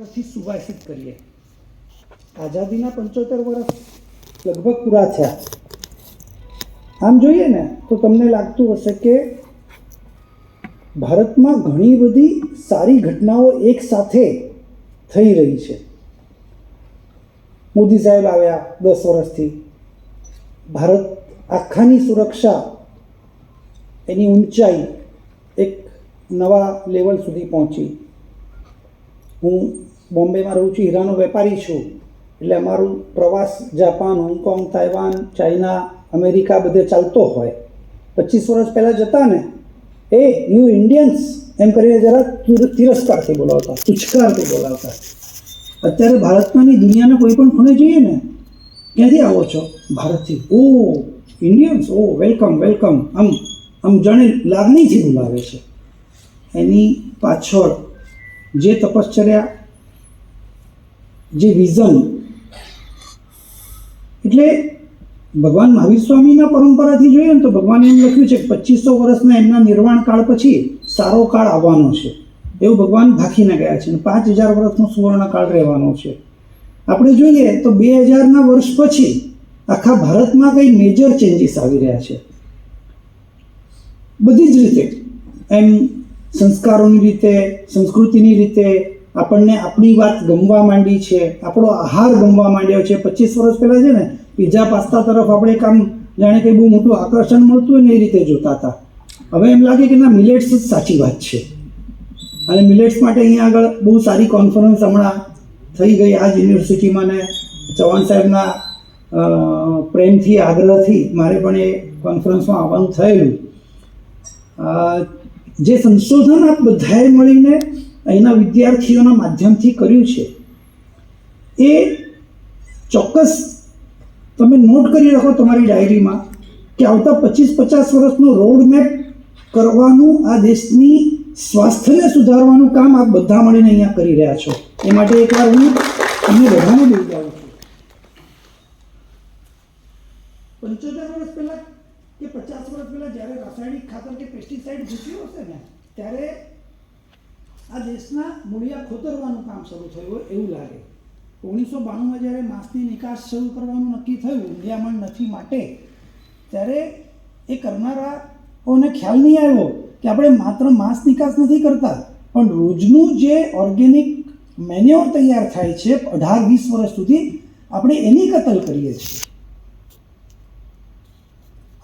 વર્ષથી સુભાષિત કરીએ. આઝાદીના પંચોતેર વર્ષ લગભગ પૂરા થયા. આમ જોઈએ ને, તો તમને લાગતું હશે કે ભારતમાં ઘણી બધી સારી ઘટનાઓ એક સાથે થઈ રહી છે. મોદી સાહેબ આવ્યા દસ વર્ષથી. ભારત આખાની સુરક્ષા એની ઊંચાઈ એક નવા લેવલ સુધી પહોંચી. હું બોમ્બેમાં રહું છું હીરાનો વેપારી છું. એટલે અમારું પ્રવાસ Japan, Hong Kong, Taiwan, China, America બધે ચાલતો હોય. પચીસ વર્ષ પહેલાં જતા ને, એ ન્યૂ ઇન્ડિયન્સ એમ કરીને જરા તિર- તિરસ્કારથી બોલાવતા તુચકારથી બોલાવતા. અત્યારે ભારતમાંની દુનિયાના કોઈ પણ ખૂણે જઈએ ને, ક્યાંથી આવો છો? ભારતથી. ઓ ઇન્ડિયન્સ ઓ વેલકમ વેલકમ આમ આમ જાણે લાગણીથી બોલાવે છે. એની પાછળ જે તપશ્ચર્યા, જે વિઝન, એટલે ભગવાન મહાવીર સ્વામીના પરંપરાથી જોઈએ ને તો ભગવાને એમ લખ્યું છે કે પચીસો વર્ષના એમના નિર્વાણ કાળ પછી સારો કાળ આવવાનો છે. એવું ભગવાન ભાખીને ગયા છે અને પાંચ હજાર વર્ષનો સુવર્ણ કાળ રહેવાનો છે. આપણે જોઈએ તો બે હજારના વર્ષ પછી આખા ભારતમાં કંઈ મેજર ચેન્જીસ આવી રહ્યા છે. બધી જ રીતે એમ સંસ્કારોની રીતે, સંસ્કૃતિની રીતે આપણને આપણી વાત ગમવા માંડી છે, આપણો આહાર ગમવા માંડ્યો છે. પચીસ વર્ષ પહેલાં છે ને, પીઝા, પાસ્તા તરફ આપણે કામ જાણે કંઈ બહુ મોટું આકર્ષણ મળતું હોય ને એ રીતે જોતા હતા. હવે એમ લાગે કે ના, મિલેટ્સ જ સાચી વાત છે. અને મિલેટ્સ માટે અહીંયા આગળ બહુ સારી કોન્ફરન્સ હમણાં થઈ ગઈ. આ જ યુનિવર્સિટીમાં ને ચૌહાણ સાહેબના પ્રેમથી, આગ્રહથી મારે પણ એ કોન્ફરન્સમાં આવવાનું થયેલું. જે સંશોધન આ બધાએ મળીને અહીંના વિદ્યાર્થીઓના માધ્યમથી કર્યું છે, એ ચોક્કસ તમે નોટ કરી રાખો તમારી ડાયરીમાં કે આવતા પચીસ પચાસ વર્ષનો રોડ મેપ કરવાનું આ દેશની સ્વાસ્થ્યને સુધારવાનું કામ આપ બધા મળીને અહીંયા કરી રહ્યા છો. એ માટે એકવાર હું તમને બધાને બિરદાવું છું. પંચોતેર વર્ષ પહેલાં કે પચાસ વર્ષ પહેલાં જ્યારે રાસાયણિક ખાતર કે પેસ્ટિસાઇડ ઘૂસ્યું હશે ને, ત્યારે આ દેશના મૂળિયા ખોતરવાનું કામ શરૂ થયું હોય એવું લાગે. ઓગણીસો બાણુંમાં જ્યારે માંસની નિકાસ શરૂ કરવાનું નક્કી થયું ઊંધિયામણ નથી માટે, ત્યારે એ કરનારાઓને ખ્યાલ નહીં આવ્યો કે આપણે માત્ર માંસ નિકાસ નથી કરતા, પણ રોજનું જે ઓર્ગેનિક મેન્યોર તૈયાર થાય છે, અઢાર વીસ વર્ષ સુધી આપણે એની કતલ કરીએ છીએ.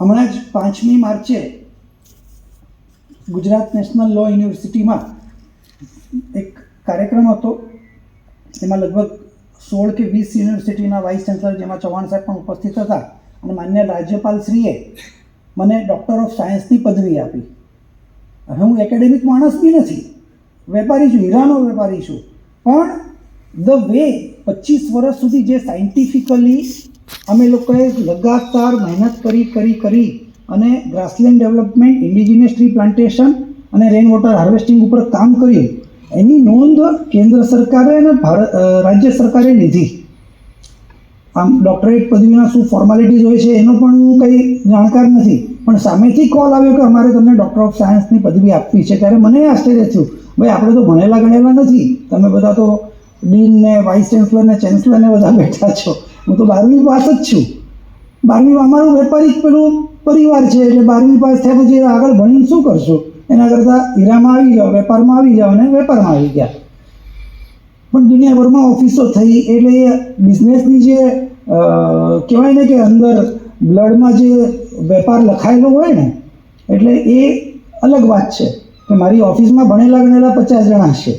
હમણાં જ પાંચમી માર્ચે ગુજરાત નેશનલ લો યુનિવર્સિટીમાં એક કાર્યક્રમ હતો. એમાં લગભગ સોળ કે વીસ યુનિવર્સિટીના વાઇસ ચાન્સલર જેમાં ચૌહાણ સાહેબ પણ ઉપસ્થિત હતા અને માન્ય રાજ્યપાલશ્રીએ મને ડૉક્ટર ઓફ સાયન્સની પદવી આપી. હવે હું એકેડેમિક માણસ બી નથી. વેપારી છું, હીરાનો વેપારી છું. પણ ધ વે પચીસ વર્ષ સુધી જે સાયન્ટિફિકલી અમે લોકોએ લગાતાર મહેનત કરી કરી કરી અને grassland development indigenous tree plantation અને રેન વોટર હાર્વેસ્ટિંગ ઉપર કામ કર્યું. એની નોંધ કેન્દ્ર સરકારે અને ભારત રાજ્ય સરકારે લીધી. આમ ડોક્ટરેટ પદવીના શું ફોર્માલિટીઝ હોય છે એનો પણ હું કંઈ જાણકાર નથી. પણ સામેથી કોલ આવ્યો કે અમારે તમને ડૉક્ટર ઓફ સાયન્સની પદવી આપવી છે ત્યારે મને આશ્ચર્ય થયું. ભાઈ, આપણે તો ભણેલા ગણેલા નથી. તમે બધા તો ડીન ને વાઇસ ચાન્સલર ને ચાન્સલર ને બધા બેઠા છો. હું તો બારમી પાસ જ છું. બારમી અમારું વેપારી પેલું પરિવાર છે, એટલે બારમી પાસ થયા પછી આગળ ભણીને શું કરશો? એના કરતાં હીરામાં આવી જાઓ, વેપારમાં આવી જાઓ અને વેપારમાં આવી ગયા. પણ દુનિયાભરમાં ઓફિસો થઈ એટલે એ બિઝનેસની જે કહેવાય ને કે અંદર બ્લડમાં જે વેપાર લખાયેલો હોય ને, એટલે એ અલગ વાત છે કે મારી ઓફિસમાં ભણેલા ગણેલા પચાસ જણા છે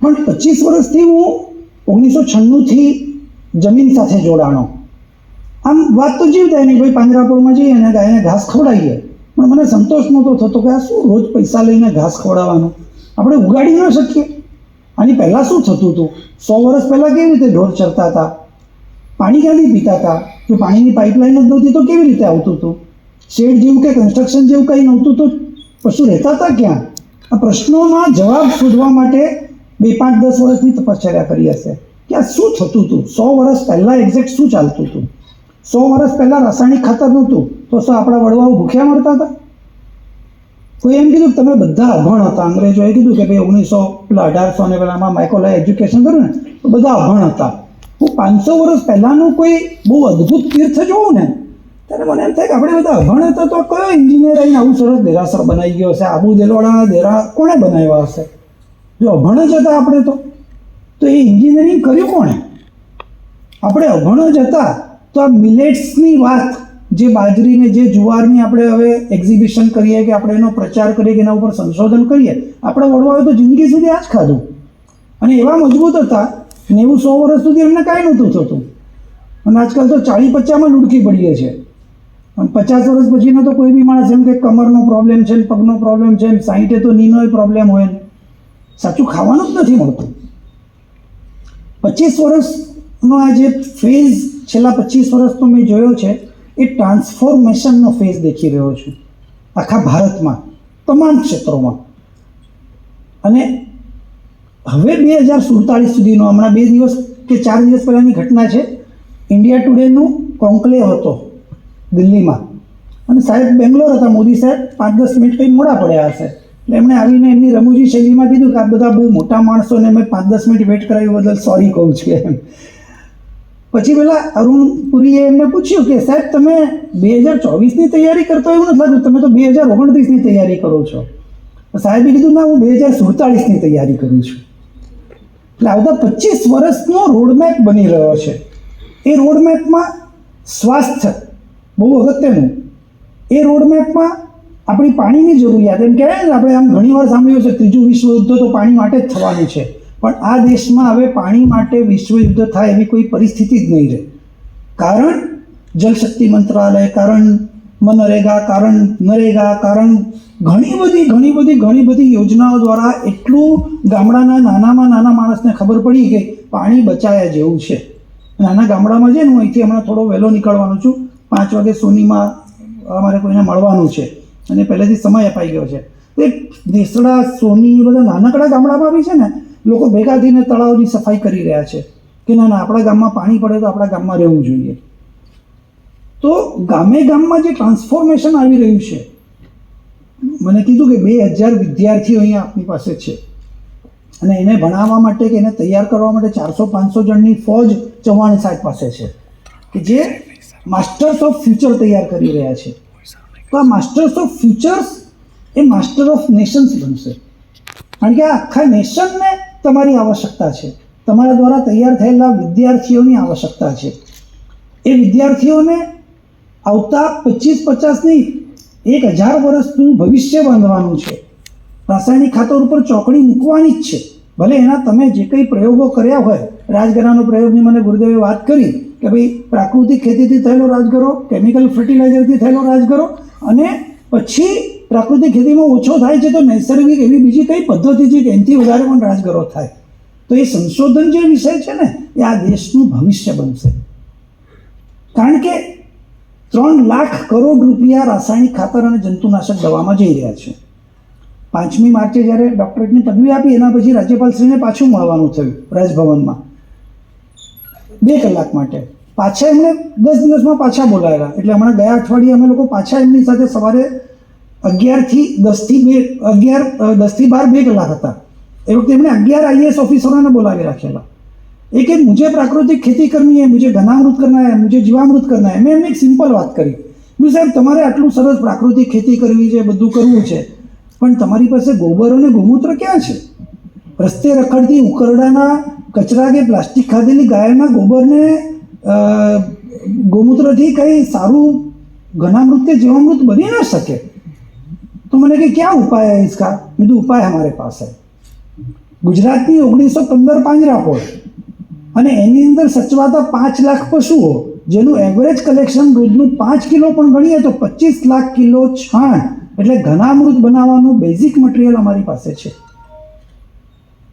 પણ પચીસ વર્ષથી હું ઓગણીસો છન્નુંથી જમીન સાથે જોડાણો. આમ વાત તો જીવતા નહીં. ભાઈ પાંજરાપોળમાં જઈએ અને ગાયને ઘાસ ખવડાવીએ. પણ મને સંતોષ નહોતો થતો કે આ શું રોજ પૈસા લઈને ઘાસ ખવડાવવાનું? આપણે ઉગાડી ન શકીએ. આની પહેલાં શું થતું હતું? સો વર્ષ પહેલાં કેવી રીતે ઢોર ચરતા હતા? પાણી ક્યાંથી પીતા હતા? જો પાણીની પાઇપલાઇન જ નહોતી તો કેવી રીતે આવતું હતું? શેડ જેવું કે કન્સ્ટ્રક્શન જેવું કંઈ નહોતું તો પશુ રહેતા હતા ક્યાં? આ પ્રશ્નોના જવાબ શોધવા માટે બે પાંચ દસ વર્ષની તપશ્ચર્યા કરી હશે. કે આ શું થતું હતું સો વર્ષ પહેલાં એક્ઝેક્ટ શું ચાલતું હતું સો વર્ષ પહેલાં રાસાયણિક ખાતર નહોતું, તો શું આપણા વડવાઓ ભૂખ્યા મળતા હતા? કોઈ એમ કીધું તમે બધા અભણ હતા અંગ્રેજોએ કીધું કે ભાઈ ઓગણીસો પેલા અઢારસો ને પેલામાં માઇકોલાએ એજ્યુકેશન કર્યું ને, તો બધા અભણ હતા. હું પાંચસો વર્ષ પહેલાંનું કોઈ બહુ અદ્ભુત તીર્થ જોઉં ને, ત્યારે મને એમ થાય કે આપણે બધા અભણ હતા તો કયો એન્જિનિયર આવીને આવું સરસ દેરાસર બનાવી ગયો હશે? આબુ દેલવાડાના દેરા કોણે બનાવ્યા હશે? જો અભણ જ હતા આપણે તો? તો એ એન્જિનિયરિંગ કર્યું કોણે? આપણે અભણ જ હતા. તો આ મિલેટ્સની વાત, જે બાજરીને, જે જુવારની આપણે હવે એક્ઝિબિશન કરીએ કે આપણે એનો પ્રચાર કરીએ કે એના ઉપર સંશોધન કરીએ, આપણે વડવાઓ તો જિંદગી સુધી આ જ ખાધું. અને એવા મજબૂત હતા નેવું સો વર્ષ સુધી એમને કાંઈ નહોતું થતું. અને આજકાલ તો ચાળી પચાસમાં લૂડકી પડીએ છે. અને પચાસ વર્ષ પછીનો તો કોઈ બી માણસ, એમ કે કમરનો પ્રોબ્લેમ છે ને પગનો પ્રોબ્લેમ છે ને સાઈઠે તો નીનોય પ્રોબ્લેમ હોય ને. સાચું ખાવાનું જ નથી મળતું. પચીસ વર્ષનો આ જે ફેઝ, છેલ્લા પચીસ વર્ષનો મેં જોયો છે, એ ટ્રાન્સફોર્મેશનનો ફેઝ દેખી રહ્યો છું. આખા ભારતમાં, તમામ ક્ષેત્રોમાં. અને હવે બે હજાર સુડતાલીસ સુધીનો, હમણાં બે દિવસ કે ચાર દિવસ પહેલાંની ઘટના છે, ઇન્ડિયા ટુડેનું કોન્કલેવ હતો દિલ્હીમાં. અને સાહેબ બેંગ્લોર હતા, મોદી સાહેબ પાંચ દસ મિનિટ કંઈ મોડા પડ્યા હશે. એમણે આવીને એમની રમૂજી શૈલીમાં કીધું કે આ બધા બહુ મોટા માણસોને મેં પાંચ દસ મિનિટ વેટ કરાવી બદલ સોરી કહું છું એમ. પછી પેલા અરુણ પુરીએ એમને પૂછ્યું કે સાહેબ, તમે બે હજાર ચોવીસની તૈયારી કરતો એવું નથી લાગ્યું તમે તો બે હજાર ઓગણત્રીસની તૈયારી કરો છો. સાહેબે કીધું, ના, હું બે હજાર સુડતાલીસની તૈયારી કરું છું. એટલે આવતા પચીસ વર્ષનો રોડમેપ બની રહ્યો છે. એ રોડમેપમાં સ્વાસ્થ્ય બહુ અગત્યનું. એ રોડમેપમાં આપણી પાણીની જરૂરિયાત, એમ કહેવાય ને, આપણે આમ ઘણી વાર સાંભળ્યું છે ત્રીજું વિશ્વયુદ્ધ તો પાણી માટે જ થવાનું છે. પણ આ દેશમાં હવે પાણી માટે વિશ્વ યુદ્ધ થાય એવી કોઈ પરિસ્થિતિ જ નહીં રહે. કારણ જલશક્તિ મંત્રાલય, કારણ મનરેગા, કારણ નરેગા, કારણ ઘણી બધી ઘણી બધી ઘણી બધી યોજનાઓ દ્વારા એટલું ગામડાના નાનામાં નાના માણસને ખબર પડી કે પાણી બચાયા જેવું છે. નાના ગામડામાં છે ને હું અહીંથી હમણાં થોડો વહેલો નીકળવાનો છું. પાંચ વાગે સોનીમાં અમારે કોઈને મળવાનું છે. અને પહેલેથી સમય અપાઈ ગયો છે. એ નેસડા સોની બધા નાનકડા ગામડામાં બી છે ને, લોકો ભેગા થઈને તળાવની સફાઈ કરી રહ્યા છે. કે ના ના, આપણા ગામમાં પાણી પડે તો આપણા ગામમાં રહેવું જોઈએ. તો ગામે ગામમાં જે ટ્રાન્સફોર્મેશન આવી રહ્યું છે, મને કીધું કે બે હજાર વિદ્યાર્થીઓ અહીંયા આપણી પાસે છે. અને એને ભણાવવા માટે કે એને તૈયાર કરવા માટે ચારસો, પાંચસો જણની ફોજ ચૌહાણ સાહેબ પાસે છે. કે જે માસ્ટર્સ ઓફ ફ્યુચર તૈયાર કરી રહ્યા છે. તો આ માસ્ટર્સ ઓફ ફ્યુચર્સ એ માસ્ટર ઓફ નેશન્સ બનશે. કારણ કે આ આખા નેશનને તમારી આવશ્યકતા છે. તમારા દ્વારા તૈયાર થયેલા વિદ્યાર્થીઓની આવશ્યકતા છે. એ વિદ્યાર્થીઓને આવતા પચીસ પચાસની એક હજાર વર્ષનું ભવિષ્ય બાંધવાનું છે. રાસાયણિક ખાતર ઉપર ચોકડી મૂકવાની જ છે. ભલે એના તમે જે કંઈ પ્રયોગો કર્યા હોય, રાજગરાનો પ્રયોગની મને ગુરુદેવે વાત કરી કે ભાઈ પ્રાકૃતિક ખેતીથી થયેલો રાજગરો કેમિકલ ફર્ટિલાઇઝરથી થયેલો રાજગરો અને પછી પ્રાકૃતિક ખેતીમાં ઓછો થાય છે તો નૈસર્ગિક એવી બીજી કઈ પદ્ધતિ છે કે એનાથી વધારે પણ રાજગરો થાય? તો એ સંશોધન જે વિષય છે ને, એ આ દેશનું ભવિષ્ય બનશે. કારણ કે ત્રણ લાખ કરોડ રૂપિયા રાસાયણિક ખાતર અને જંતુનાશક દવામાં જઈ રહ્યા છે. પાંચમી માર્ચે જ્યારે ડૉક્ટરેટની પદવી આપી, એના પછી રાજ્યપાલશ્રીને પાછું મળવાનું થયું રાજભવનમાં. બે કલાક માટે. પાછા એમને દસ દિવસમાં પાછા બોલાયેલા. એટલે હમણાં ગયા અઠવાડિયે અમે લોકો પાછા એમની સાથે સવારે અગિયારથી દસથી બે, અગિયાર દસથી બાર બે કલાક હતા. એ વખતે એમણે અગિયાર આઈએએસ ઓફિસરોને બોલાવી રાખેલા. એ કે મુજે પ્રાકૃતિક ખેતી કરવી હે, મુજે ઘનામૃત કરના હે, મુજે જીવામૃત કરના હે. મેં એમને એક સિમ્પલ વાત કરી. મેં સાહેબ, તમારે આટલું સરસ પ્રાકૃતિક ખેતી કરવી છે, બધું કરવું છે, પણ તમારી પાસે ગોબર અને ગૌમૂત્ર ક્યાં છે? રસ્તે રખડતી ઉકરડાના કચરા કે પ્લાસ્ટિક ખાધેલી ગાયના ગોબરને ગૌમૂત્રથી કંઈ સારું ઘનામૃત કે જીવામૃત બની ન શકે તો મને કે ક્યાં ઉપાય है इसका મેં કીધું ઉપાય हमारे पास है ગુજરાતની ઓગણીસો પંદર પાંજરાપોળ અને એની અંદર સચવાતા પાંચ લાખ પશુઓ જેનું એવરેજ કલેક્શન રોજનું પાંચ કિલો પણ ગણીએ તો પચીસ લાખ કિલો છાણ એટલે ઘનામૃત બનાવવાનું બેઝિક મટીરિયલ અમારી પાસે છે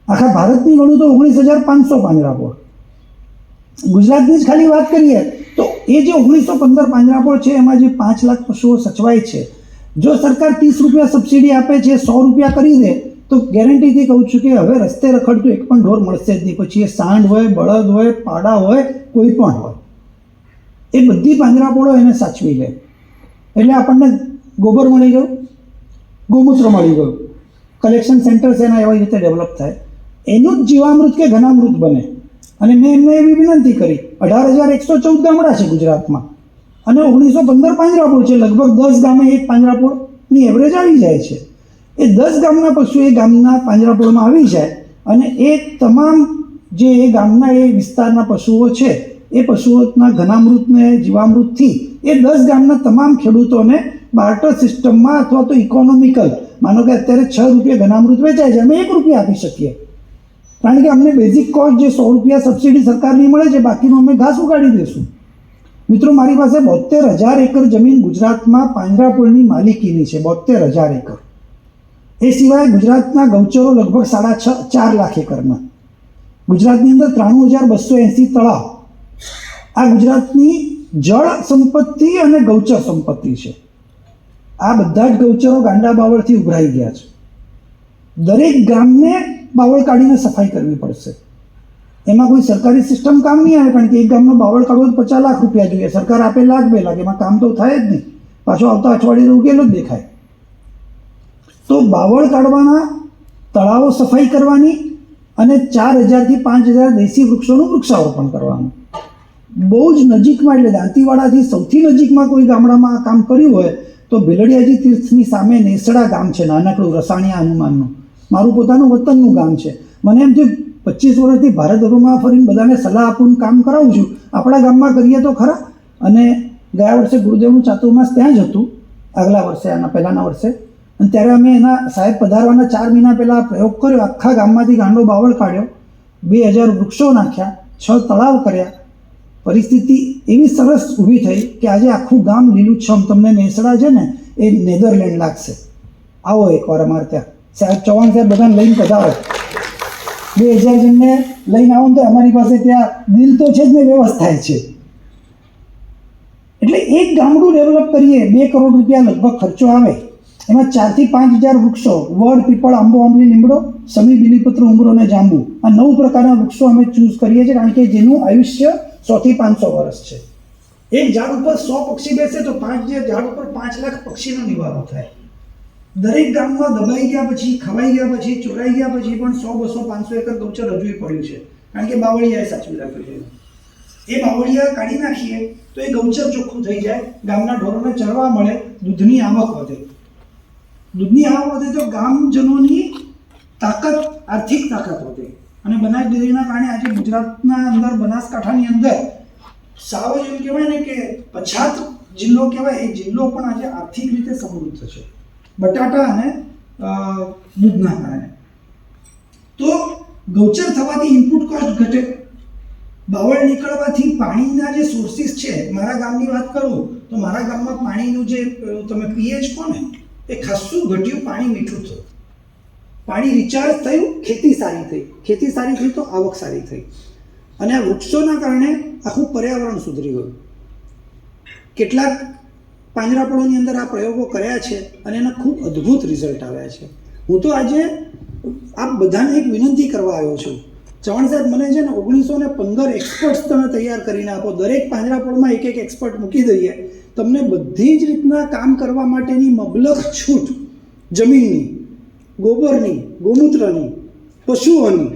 આખા ભારતની ગણું તો ઓગણીસ હજાર પાંચસો પાંજરાપોળ ગુજરાતની જ ખાલી વાત કરીએ તો એ જે ઓગણીસો પંદર પાંજરાપોળ છે, એમાં જે પાંચ લાખ પશુઓ સચવાય છે, જો સરકાર ત્રીસ રૂપિયા સબસિડી આપે છે, સો રૂપિયા કરી દે તો ગેરંટીથી કહું છું કે હવે રસ્તે રખડતું એક પણ ઢોર મળશે જ નહીં. પછી એ સાંડ હોય, બળદ હોય, પાડા હોય, કોઈ પણ હોય. એ બધી પાંજરાપોળો એને સાચવી લે. એટલે આપણને ગોબર મળી ગયું, ગૌમૂત્ર મળી ગયું. કલેક્શન સેન્ટર્સ એના એવી રીતે ડેવલપ થાય. એનું જ જીવામૃત કે ઘનામૃત બને. અને મેં એમને એવી વિનંતી કરી. અઢાર હજાર એકસો ચૌદ ગામડા છે ગુજરાતમાં. અને ઓગણીસો પંદર પાંજરાપોળ છે. લગભગ દસ ગામે એક પાંજરાપોળની એવરેજ આવી જાય છે. એ દસ ગામના પશુ એ ગામના પાંજરાપોળમાં આવી જાય અને એ તમામ જે એ ગામના એ વિસ્તારના પશુઓ છે, એ પશુઓના ઘનામૃતને, જીવામૃતથી એ દસ ગામના તમામ ખેડૂતોને બાર્ટર સિસ્ટમમાં અથવા તો ઇકોનોમિકલ માનો કે અત્યારે છ રૂપિયા ઘનામૃત વેચાય છે, અમે એક રૂપિયા આપી શકીએ. કારણ કે અમને બેઝિક કોસ્ટ જે સો રૂપિયા સબસિડી સરકારની મળે છે, બાકીનું અમે ઘાસ ઉગાડી દઈશું મિત્રો, મારી પાસે બોતેર હજાર એકર જમીન ગુજરાતમાં પાંજરાપોળની માલિકીની છે બોતેર હજાર એકર. એ સિવાય ગુજરાતના ગૌચરો લગભગ સાડા છ, ચાર લાખ એકરમાં. ગુજરાતની અંદર ત્રાણું હજાર બસો એંસી તળાવ. આ ગુજરાતની જળ સંપત્તિ અને ગૌચર સંપત્તિ છે. આ બધા જ ગૌચરો ગાંડા બાવળથી ઉભરાઈ ગયા છે. દરેક ગામને બાવળ કાઢીને સફાઈ કરવી પડશે. એમાં કોઈ સરકારી સિસ્ટમ કામ નહીં આવે, કારણ કે એક ગામનો બાવળ કાઢવો તો પચાસ લાખ રૂપિયા જોઈએ. સરકાર આપે લાખ બે લાખ, એમાં કામ તો થાય જ નહીં. પાછો આવતા અઠવાડિયે ઉકેલો જ દેખાય. તો બાવળ કાઢવાના તળાવો સફાઈ કરવાની અને ચાર હજારથી પાંચ હજાર દેશી વૃક્ષોનું વૃક્ષારોપણ કરવાનું. બહુ જ નજીકમાં, એટલે દાંતીવાડાથી સૌથી નજીકમાં કોઈ ગામડામાં આ કામ કર્યું હોય, તો ભીલડિયાજી તીર્થની સામે નેસડા ગામ છે, નાનકડું રસાણિયા હનુમાનનું. મારું પોતાનું વતનનું ગામ છે. મને એમ થયું, પચીસ વર્ષથી ભારતભરમાં ફરીને બધાને સલાહ આપું કામ કરાવું છું. આપણા ગામમાં કરીએ તો ખરા. અને ગયા વર્ષે ગુરુદેવનું ચાતુર્માસ ત્યાં જ હતું, આગલા વર્ષે, આના પહેલાંના વર્ષે. અને ત્યારે અમે એના સાહેબ પધારવાના ચાર મહિના પહેલાં પ્રયોગ કર્યો. આખા ગામમાંથી ગાંડો બાવળ કાઢ્યો. બે હજાર વૃક્ષો નાખ્યા, છ તળાવ કર્યા. પરિસ્થિતિ એવી સરસ ઊભી થઈ કે આજે આખું ગામ લીલુંછમ. તમને નેસડા છે ને, એ નેધરલેન્ડ લાગશે. આવો એકવાર અમારે ત્યાં. સાહેબ, ચૌહાણ સાહેબ બધાને લઈને પધારો બે હજાર જણને લઈને આવો ને તો અમારી પાસે ત્યાં દિલ તો છે જ ને વ્યવસ્થા છે. એટલે એક ગામડું ડેવલપ કરીએ, બે કરોડ રૂપિયા લગભગ ખર્ચો આવે. એમાં ચારથી પાંચ હજાર વૃક્ષો, વડ, પીપળ, આંબો, આંબલી, લીમડો, સમી, બિલીપત્ર ઉમરો અને જાંબુ. આ નવ પ્રકારના વૃક્ષો અમે ચૂઝ કરીએ છીએ, કારણ કે જેનું આયુષ્ય સોથી પાંચસો વર્ષ છે. એક ઝાડ ઉપર સો પક્ષી બેસે તો પાંચ ઝાડ ઉપર પાંચ લાખ પક્ષીનો નિવારો થાય. દરેક ગામમાં દબાઈ ગયા પછી, ખવાઈ ગયા પછી, ચોરાઈ ગયા પછી પણ સો, બસો, પાંચસો એકર ગૌચર હજુય પડ્યું છે. કારણ કે બાવળિયાએ સાચવી રાખ્યું છે. એ બાવળિયા કાઢી નાખીએ તો એ ગૌચર ચોખ્ખું થઈ જાય, ગામના ઢોરોને ચરવા મળે, દૂધની આવક વધે. દૂધની આવક વધે તો ગામજનોની તાકાત, આર્થિક તાકાત વધે. અને બનાસ ડેરીના કારણે આજે ગુજરાતના અંદર બનાસકાંઠાની અંદર સાવ એમ કહેવાય ને કે પછાત જિલ્લો કહેવાય, એ જિલ્લો પણ આજે આર્થિક રીતે સમૃદ્ધ છે. બટાટા અને દૂધના કારણે. તો ગૌચર થવાથી ઇનપુટ કોસ્ટ ઘટે. બાવળ નીકળવાથી પાણીના જે સોર્સિસ છે, મારા ગામની વાત કરું, તો મારા ગામમાં પાણીનું જે તમે પીએચ કહો ને, એ ખાસું ઘટ્યું, પાણી મીઠું થયું. પાણી રિચાર્જ થયું, ખેતી સારી થઈ. ખેતી સારી થઈ તો આવક સારી થઈ. અને આ વૃક્ષોના કારણે આખું પર્યાવરણ સુધરી ગયું. કેટલાક પાંજરાપોળોની અંદર આ પ્રયોગો કર્યા છે અને એના ખૂબ અદ્ભુત રિઝલ્ટ આવ્યા છે. હું તો આજે આપ બધાને એક વિનંતી કરવા આવ્યો છું. ચૌહાણ સાહેબ, મને છે ને ઓગણીસો ને પંદર એક્સપર્ટ્સ તમે તૈયાર કરીને આપો. દરેક પાંજરાપોળમાં એક એક એક્સપર્ટ મૂકી દઈએ. તમને બધી જ રીતના કામ કરવા માટેની મબલખ છૂટ જમીનની, ગોબરની, ગૌમૂત્રની, પશુઓની,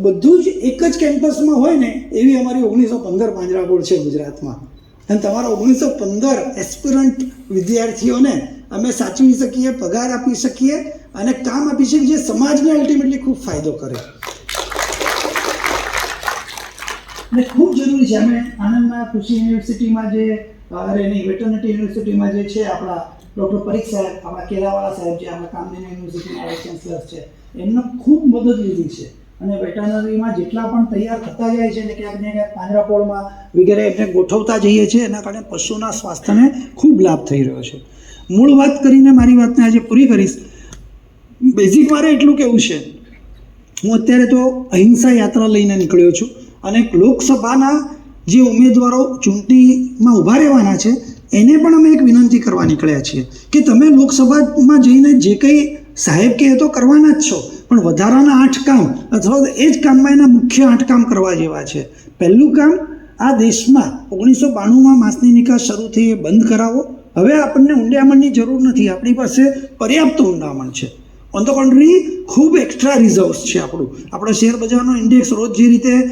બધું જ એક જ કેમ્પસમાં હોય ને એવી અમારી ઓગણીસો પંદર પાંજરાપોળ છે ગુજરાતમાં. અને તમારા ઓગણીસો પંદર એસ્પિરન્ટ વિદ્યાર્થીઓને અમે સાચવી શકીએ, પગાર આપી શકીએ અને કામ આપી શકીએ, જે સમાજને અલ્ટિમેટલી ખૂબ ફાયદો કરે. અને ખૂબ જરૂરી છે. અમે આણંદમાં કૃષિ યુનિવર્સિટીમાં જે અરે નહીં વેટરનિટી યુનિવર્સિટીમાં જે છે, આપણા ડૉક્ટર પરીખ સાહેબ, આપણા કેરાવાળા સાહેબ જે આપણા કામધેનુ યુનિવર્સિટીના વાઇસ ચાન્સલર છે, એમને ખૂબ મદદ લીધી છે. અને વેટરનરીમાં જેટલા પણ તૈયાર થતા જાય છે ને ક્યાંક ને ક્યાંક પાંજરાપોળમાં વગેરે એમને ગોઠવતા જઈએ છીએ. એના કારણે પશુના સ્વાસ્થ્યને ખૂબ લાભ થઈ રહ્યો છે. મૂળ વાત કરીને મારી વાતને આજે પૂરી કરીશ. બેઝિક મારે એટલું કેવું છે. હું અત્યારે તો અહિંસા યાત્રા લઈને નીકળ્યો છું અને લોકસભાના જે ઉમેદવારો ચૂંટણીમાં ઊભા રહેવાના છે, એને પણ અમે એક વિનંતી કરવા નીકળ્યા છીએ કે તમે લોકસભામાં જઈને જે કંઈ સાહેબ કે એ તો કરવાના જ છો. પણ વધારાના આઠ કામ અથવા તો એ જ કામમાં એના મુખ્ય આઠ કામ કરવા જેવા છે. પહેલું કામ આ દેશમાં ઓગણીસો બાણુંમાં માંસની નિકાસ શરૂ થઈ એ બંધ કરાવો. હવે આપણને ઊંડામણની જરૂર નથી. આપણી પાસે પર્યાપ્ત ઊંડામણ છે. ઓન ધ કોન્ટ્રી ખૂબ એક્સ્ટ્રા રિઝર્વ્સ છે આપણું. આપણો શેર બજારનો ઇન્ડેક્સ રોજ જે રીતે,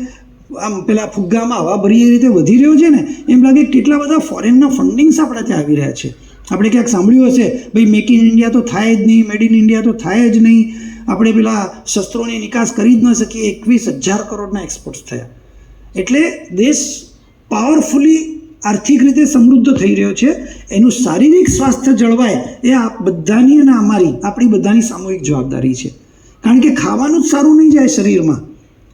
આમ પેલા ફુગ્ગામાં હવા ભરી એ રીતે વધી રહ્યો છે ને, એમ લાગે કેટલા બધા ફોરેનના ફંડિંગ્સ આપણા ત્યાં આવી રહ્યા છે. આપણે ક્યાંક સાંભળ્યું હશે, ભાઈ મેક ઇન ઇન્ડિયા તો થાય જ નહીં મેડ ઇન ઇન્ડિયા તો થાય જ નહીં. આપણે પેલા શસ્ત્રોની નિકાસ કરી જ ન શકીએ, એકવીસ હજાર કરોડના એક્સપોર્ટ્સ થયા. એટલે દેશ પાવરફુલી આર્થિક રીતે સમૃદ્ધ થઈ રહ્યો છે. એનું શારીરિક સ્વાસ્થ્ય જળવાય એ આ બધાની અને અમારી, આપણી બધાની સામૂહિક જવાબદારી છે. કારણ કે ખાવાનું જ સારું નહીં જાય શરીરમાં.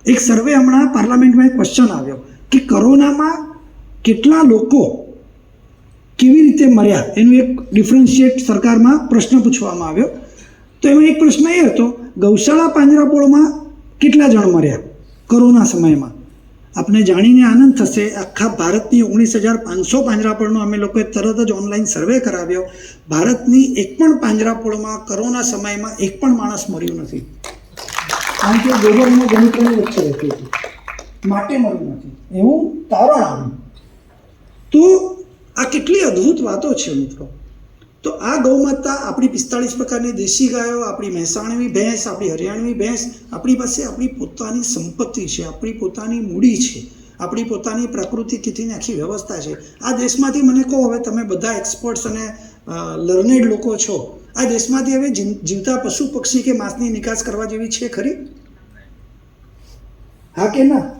એક સર્વે હમણાં પાર્લામેન્ટમાં એક ક્વેશ્ચન આવ્યો કે કોરોનામાં કેટલા લોકો કેવી રીતે મર્યા? એનું એક ડિફરન્શિએટ સરકારમાં પ્રશ્ન પૂછવામાં આવ્યો. તો એમાં એક પ્રશ્ન એ હતો, ગૌશાળા પાંજરાપોળમાં કેટલા જણ મર્યા કોરોના સમયમાં? આપને જાણીને આનંદ થશે, આખા ભારતની ઓગણીસ હજાર પાંચસો પાંજરાપોળનો અમે લોકોએ તરત જ ઓનલાઈન સર્વે કરાવ્યો. ભારતની એક પણ પાંજરાપોળમાં કોરોના સમયમાં એક પણ માણસ મર્યું નથી. કારણ કે ગોબરનો ગણતરી વચ્ચે રહેતી હતી. માટે મળ્યું નથી. એવું તારણ આવ્યું. તો આ કેટલી અદ્ભુત વાતો છે મિત્રો. તો આ ગૌમાતા આપણી પિસ્તાળીસ પ્રકારની દેશી ગાયો, આપણી મહેસાણવી ભેંસ, આપણી હરિયાણવી ભેંસ, આપણી પાસે આપણી પોતાની સંપત્તિ છે, આપણી પોતાની મૂડી છે, આપણી પોતાની પ્રાકૃતિક ખેતીની આખી વ્યવસ્થા છે. આ દેશમાંથી મને કહો, હવે તમે બધા એક્સપર્ટ્સ અને લર્નેડ લોકો છો. આ દેશમાંથી હવે જીવ- જીવતા પશુ પક્ષી કે માંસની નિકાસ કરવા જેવી છે ખરી? હા કે ના?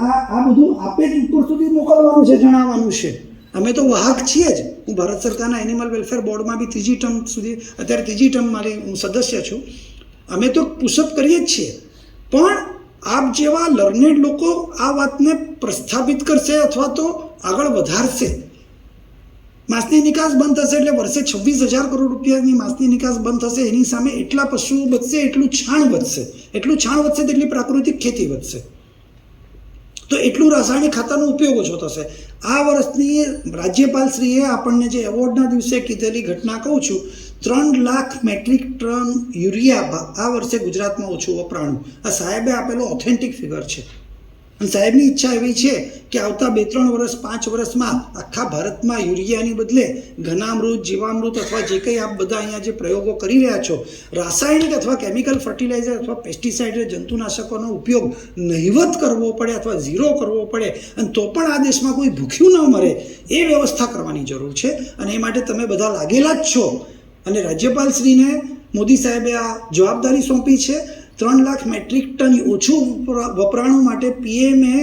આ આ બધું આપે જ ઉપર સુધી મોકલવાનું છે, જણાવવાનું છે. અમે તો વાહક છીએ જ. હું ભારત સરકારના એનિમલ વેલફેર બોર્ડમાં બી ત્રીજી ટર્મ સુધી અત્યારે ત્રીજી ટર્મ મારી હું સદસ્ય છું. અમે તો પુશઅપ કરીએ જ છીએ. પણ આપ જેવા લર્નેડ લોકો આ વાતને પ્રસ્થાપિત કરશે અથવા તો આગળ વધારશે. માસની નિકાસ બંધ થશે એટલે વર્ષે છવ્વીસ હજાર કરોડ રૂપિયાની માસની નિકાસ બંધ થશે. એની સામે એટલા પશુઓ બચશે એટલું છાણ વધશે. એટલું છાણ વધશે તેટલી પ્રાકૃતિક ખેતી વધશે. તો એટલું રાસાયણિક ખાતરનો ઉપયોગ ઓછો થશે. આ વર્ષની રાજ્યપાલશ્રીએ આપણને જે એવોર્ડના દિવસે કીધેલી ઘટના કહું છું, ત્રણ લાખ મેટ્રિક ટન યુરિયા આ વર્ષે ગુજરાતમાં ઓછું વપરાણું. આ સાહેબે આપેલો ઓથેન્ટિક ફિગર છે. અને સાહેબની ઈચ્છા એવી છે કે આવતા બે ત્રણ વર્ષ, પાંચ વર્ષમાં આખા ભારતમાં યુરિયાની બદલે ઘનામૃત, જીવામૃત અથવા જે કંઈ આપ બધા અહીંયા જે પ્રયોગો કરી રહ્યા છો, રાસાયણિક અથવા કેમિકલ ફર્ટિલાઇઝર અથવા પેસ્ટિસાઇડ જંતુનાશકોનો ઉપયોગ નહિવત કરવો પડે અથવા ઝીરો કરવો પડે અને તો પણ આ દેશમાં કોઈ ભૂખ્યું ન મરે, એ વ્યવસ્થા કરવાની જરૂર છે. અને એ માટે તમે બધા લાગેલા જ છો. અને રાજ્યપાલશ્રીને મોદી સાહેબે આ જવાબદારી સોંપી છે. ત્રણ લાખ મેટ્રિક ટન ઓછું વપરાણો માટે પીએમએ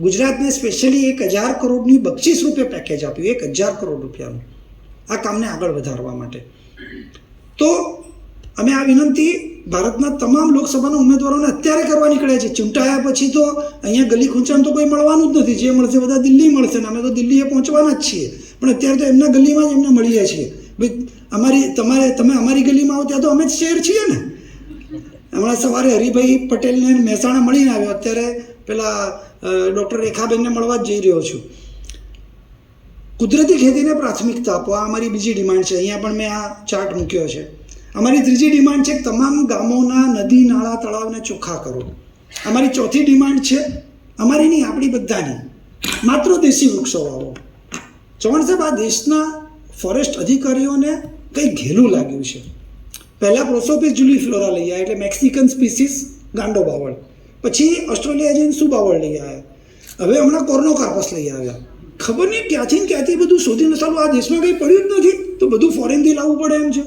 ગુજરાતને સ્પેશિયલી એક હજાર કરોડની બચીસ રૂપે પેકેજ આપ્યું, એક હજાર કરોડ રૂપિયાનું, આ કામને આગળ વધારવા માટે. તો અમે આ વિનંતી ભારતના તમામ લોકસભાના ઉમેદવારોને અત્યારે કરવા નીકળ્યા છે ચૂંટાયા પછી તો અહીંયા ગલી ખૂંચાણ તો કોઈ મળવાનું જ નથી. જે મળશે બધા દિલ્હી મળશે ને અમે તો દિલ્હીએ પહોંચવાના જ છીએ. પણ અત્યારે તો એમના ગલીમાં જ એમને મળીએ છીએ. ભાઈ, અમારી, તમારે, તમે અમારી ગલીમાં આવો ત્યાં તો અમે જ શેર છીએ ને. હમણાં સવારે હરિભાઈ પટેલને મહેસાણા મળીને આવ્યો. અત્યારે પેલા ડૉક્ટર રેખાબેનને મળવા જ જઈ રહ્યો છું. કુદરતી ખેતીને પ્રાથમિકતા આપો. આ અમારી બીજી ડિમાન્ડ છે. અહીંયા પણ મેં આ ચાર્ટ મૂક્યો છે. અમારી ત્રીજી ડિમાન્ડ છે તમામ ગામોના નદી, નાળા, તળાવને ચોખ્ખા કરો. અમારી ચોથી ડિમાન્ડ છે અમારી નહીં, આપણી બધાની. માત્ર દેશી વૃક્ષો વાવો. ચૌહાણ સાહેબ, આ દેશના ફોરેસ્ટ અધિકારીઓને કંઈ ઘેલું લાગ્યું છે? પહેલાં પ્રોસોપિસ જુલી ફ્લોરા લઈ આવ્યા એટલે મેક્સિકન સ્પીસીસ ગાંડો બાવળ. પછી ઓસ્ટ્રેલિયા જઈને શું બાવળ લઈ આવ્યા હવે હમણાં કોર્નો કાર્પસ લઈ આવ્યા. ખબર નહીં ક્યાંથી ને ક્યાંથી બધું શોધી સારું આ દેશમાં કંઈ પડ્યું જ નથી, તો બધું ફોરેનથી લાવવું પડે એમ છે.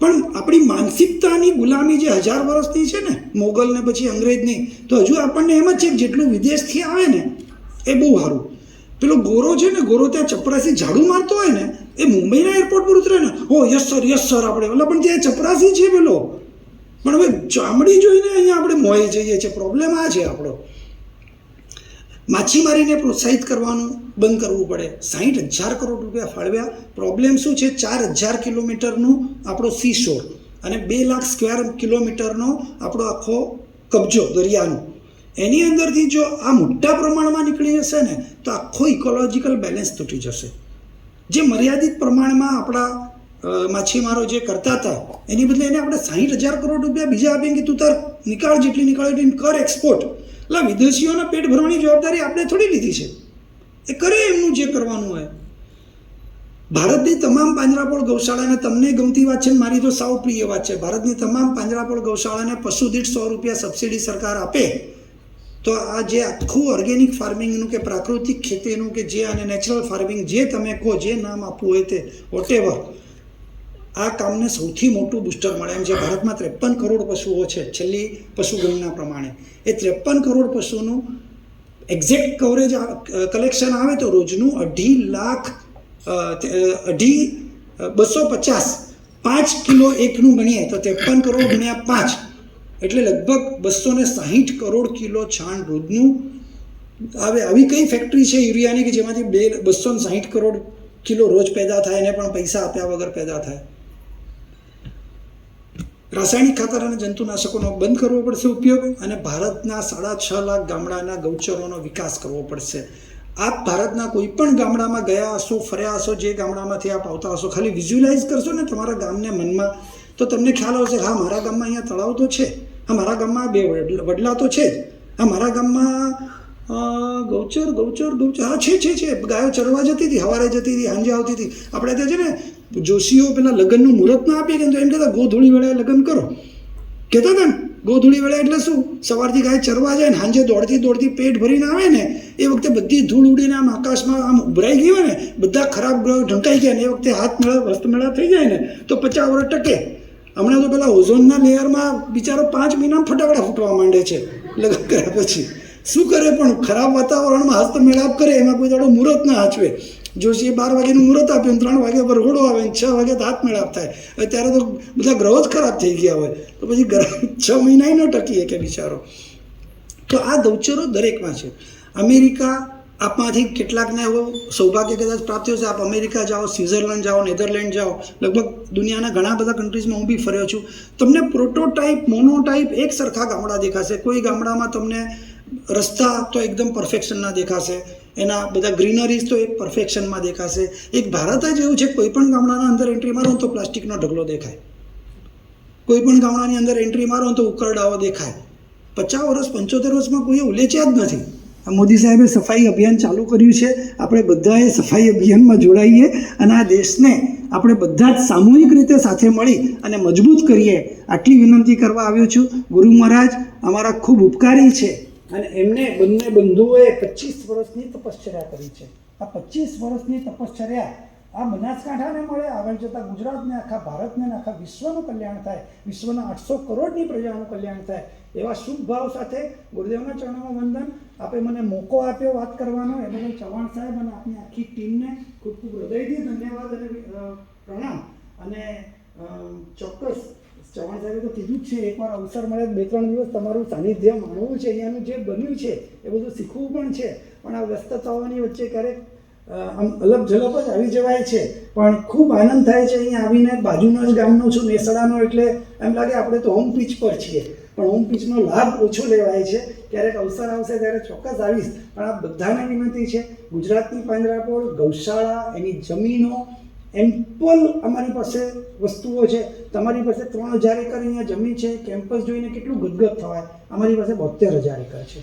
પણ આપણી માનસિકતાની ગુલામી જે હજાર વર્ષની છે ને, મોગલ ને પછી અંગ્રેજની, તો હજુ આપણને એમ જ છે જેટલું વિદેશથી આવે ને, એ બહુ સારું. પેલો ગોરો છે ને, ગોરો ત્યાં ચપરાસી ઝાડુ મારતો હોય ને એ મુંબઈના એરપોર્ટ પર ઉતરે ને? ઓ યસ સર યસ સર આપણે. એટલે પણ ત્યાં ચપરાસી છે પેલો. પણ હવે ચામડી જોઈને અહીંયા આપણે મોહી જઈએ છીએ. પ્રોબ્લેમ આ છે આપણો. માછીમારીને પ્રોત્સાહિત કરવાનું બંધ કરવું પડે. સાહીઠ હજાર કરોડ રૂપિયા ફાળવ્યા. પ્રોબ્લેમ શું છે? ચાર હજાર કિલોમીટરનું આપણો સી શોર અને બે લાખ સ્ક્વેર કિલોમીટરનો આપણો આખો કબજો દરિયાનો. એની અંદરથી જો આ મોટા પ્રમાણમાં નીકળી જશે ને, તો આખો ઇકોલોજીકલ બેલેન્સ તૂટી જશે. જે મર્યાદિત પ્રમાણમાં આપણા માછીમારો જે કરતા હતા, એની બદલે એને આપણે સાહીઠ હજાર કરોડ રૂપિયા બીજા આપીએ કે તું તાર, નિકાળ જેટલી નીકળે એટલી કર એક્સપોર્ટ એટલે વિદેશીઓના પેટ ભરવાની જવાબદારી આપણે થોડી લીધી છે. એ કરે એમનું જે કરવાનું હોય. ભારતની તમામ પાંજરાપોળ ગૌશાળાને તમને ગમતી વાત છે મારી તો સાવ પ્રિય વાત છે. ભારતની તમામ પાંજરાપોળ ગૌશાળાને પશુ દીઠ સો રૂપિયા સબસિડી સરકાર આપે. તો આ જે આખું ઓર્ગેનિક ફાર્મિંગનું કે પ્રાકૃતિક ખેતીનું કે જે અને નેચરલ ફાર્મિંગ જે તમે કહો, જે નામ આપવું હોય તે વોટેવર આ કામને સૌથી મોટું બુસ્ટર મળે એમ છે ભારતમાં ત્રેપન કરોડ પશુઓ છે, છેલ્લી પશુ ગણના પ્રમાણે. એ ત્રેપન કરોડ પશુનું એક્ઝેક્ટ કવરેજ કલેક્શન આવે તો રોજનું અઢી લાખ અઢી બસો પચાસ, પાંચ કિલો એકનું ગણીએ તો ત્રેપન કરોડ ગુણ્યા પાંચ. એટલે લગભગ બસો ને સાહીઠ કરોડ કિલો છાણ રોજનું હવે આવી કઈ ફેક્ટરી છે યુરિયાની કે જેમાંથી બે બસો ને સાહીઠ કરોડ કિલો રોજ પેદા થાય એને પણ પૈસા આપ્યા વગર પેદા થાય? રાસાયણિક ખાતર અને જંતુનાશકોનો બંધ કરવો પડશે ઉપયોગ અને ભારતના સાડા છ લાખ ગામડાના ગૌચરોનો વિકાસ કરવો પડશે. આપ ભારતના કોઈ પણ ગામડામાં ગયા હશો, ફર્યા હશો, જે ગામડામાંથી આપ આવતા હશો, ખાલી વિઝ્યુલાઇઝ કરશો ને તમારા ગામને મનમાં, તો તમને ખ્યાલ આવશે, હા, મારા ગામમાં અહીંયા તળાવ તો છે. હા મારા ગામમાં બે વડલા તો છે જ. આ મારા ગામમાં ગૌચર ગૌચર ગૌચર, હા, છે છે છે. ગાયો ચરવા જતી હતી સવારે જતી હતી, સાંજે આવતી હતી. આપણે ત્યાં છે ને, જોશીઓ પેલા લગ્નનું મુહૂર્ત ના આપીએ કે એમ કહેતા, ગોધૂળી વેળાએ લગ્ન કરો. કહેતા હતા ને, ગોધૂળી વેળા એટલે શું? સવારથી ગાય ચરવા જાય ને, સાંજે દોડતી દોડતી પેટ ભરીને આવે ને, એ વખતે બધી ધૂળ ઉડીને આમ આકાશમાં આમ ઉભરાઈ ગઈ હોય ને, બધા ખરાબ ગ્રહો ઢંકાઈ ગયા ને, એ વખતે હાથ મેળા હસ્તમેળા થઈ જાય ને, તો પચાસ વર્ષ ટકે. હમણાં તો પેલા ઓઝોનના લેયરમાં બિચારો પાંચ મહિનામાં ફટાકડા ફૂટવા માંડે છે, લગ્ન કર્યા પછી. શું કરે પણ ખરાબ વાતાવરણમાં હસ્ત મેળાપ કરે, એમાં કોઈ દાડો મુહૂર્ત ના હાચવે જોશીએ બાર વાગ્યાનું મુહૂર્ત આપ્યું ને ત્રણ વાગે વરઘોડો આવે ને છ વાગે તો હાથ મેળાપ થાય. ત્યારે તો બધા ગ્રહો જ ખરાબ થઈ ગયા હોય. તો પછી છ મહિના ન ટકી કે બિચારો. તો આ દવચરો દરેકમાં છે. અમેરિકા આપમાંથી કેટલાકને એવો સૌભાગ્ય કદાચ પ્રાપ્ત થયું છે. આપ અમેરિકા જાઓ, સ્વિટ્ઝરલેન્ડ જાઓ, નેધરલેન્ડ જાઓ, લગભગ દુનિયાના ઘણા બધા કન્ટ્રીઝમાં હું બી ફર્યો છું. તમને પ્રોટોટાઇપ મોનોટાઇપ એક સરખા ગામડા દેખાશે. કોઈ ગામડામાં તમને રસ્તા તો એકદમ પરફેક્શનના દેખાશે. એના બધા ગ્રીનરીઝ તો એક પરફેક્શનમાં દેખાશે. એક ભારત જ એવું છે કોઈ પણ ગામડાના અંદર એન્ટ્રી મારો તો પ્લાસ્ટિકનો ઢગલો દેખાય. કોઈ પણ ગામડાની અંદર એન્ટ્રી મારો તો ઉકરડાઓ દેખાય. પચાસ વર્ષ, પંચોતેર વર્ષમાં કોઈએ ઉલેચ્યા જ નથી. મોદી સાહેબે સફાઈ અભિયાન ચાલુ કર્યું છે. આપણે બધાએ સફાઈ અભિયાનમાં જોડાઈએ અને આ દેશને આપણે બધા જ સામૂહિક રીતે સાથે મળી અને મજબૂત કરીએ આટલી વિનંતી કરવા આવ્યો છું. ગુરુ મહારાજ, અમારા ખૂબ ઉપકારી છે અને એમને બંને બંધુઓએ પચીસ વર્ષની તપશ્ચર્યા કરી છે. આ પચીસ વર્ષની તપશ્ચર્યા આ બનાસકાંઠાને મળે, આગળ જતાં ગુજરાતને, આખા ભારતને આખા વિશ્વનું કલ્યાણ થાય, વિશ્વના આઠસો કરોડની પ્રજાનું કલ્યાણ થાય એવા શુભ ભાવ સાથે ગુરુદેવના ચરણોમાં વંદન. આપે મને મોકો આપ્યો વાત કરવાનો, એ બદલ ચવાણ સાહેબ અને આપની આખી ટીમને ખૂબ ખૂબ હૃદયથી ધન્યવાદ અને પ્રણામ. અને ચોક્કસ ચવાણ સાહેબે તો કીધું જ છે, એકવાર અવસર મળે બે ત્રણ દિવસ તમારું સાનિધ્ય માણવું છે, અહીંયાનું જે બન્યું છે, એ બધું શીખવું પણ છે. પણ આ વ્યસ્તતાઓની વચ્ચે ક્યારેક આમ અલગ ઝલપ જ આવી જવાય છે. પણ ખૂબ આનંદ થાય છે અહીંયા આવીને. બાજુનો જ ગામનો છું મેસડાનો એટલે એમ લાગે આપણે તો હોમ પીચ પર છીએ. પણ હોમ પીચનો લાભ ઓછો લેવાય છે. ક્યારેક અવસર આવશે ત્યારે ચોક્કસ આવીશ. પણ આ બધાને વિનંતી છે, ગુજરાતની પાંજરાપોળ ગૌશાળા, એની જમીનો એમ્પલ અમારી પાસે વસ્તુઓ છે. તમારી પાસે ત્રણ હજાર એકર અહીંયા જમીન છે. કેમ્પસ જોઈને કેટલું ગદગદ થવાય. અમારી પાસે બોતેર હજાર એકર છે.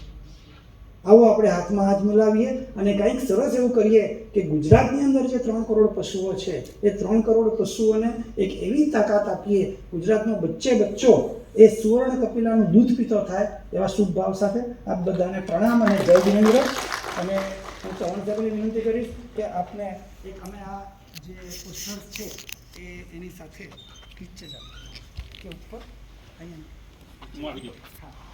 આવો આપણે હાથમાં હાથ મિલાવીએ અને કંઈક સરસ એવું કરીએ કે ગુજરાતની અંદર જે ત્રણ કરોડ પશુઓ છે, એ ત્રણ કરોડ પશુઓને એક એવી તાકાત આપીએ. ગુજરાતનો બચ્ચે બચ્ચો એ સુવર્ણ કપિલાનું દૂધ પીતો થાય એવા શુભ ભાવ સાથે આપ બધાને પ્રણામ અને જય જિનેન્દ્ર અને હું સાહેબને વિનંતી કરીશ કે આપને એક અમે આ જે પુસ્તક છે એ એની સાથે ખીચે જાવ કે ઉપર? અહીંયા. હા.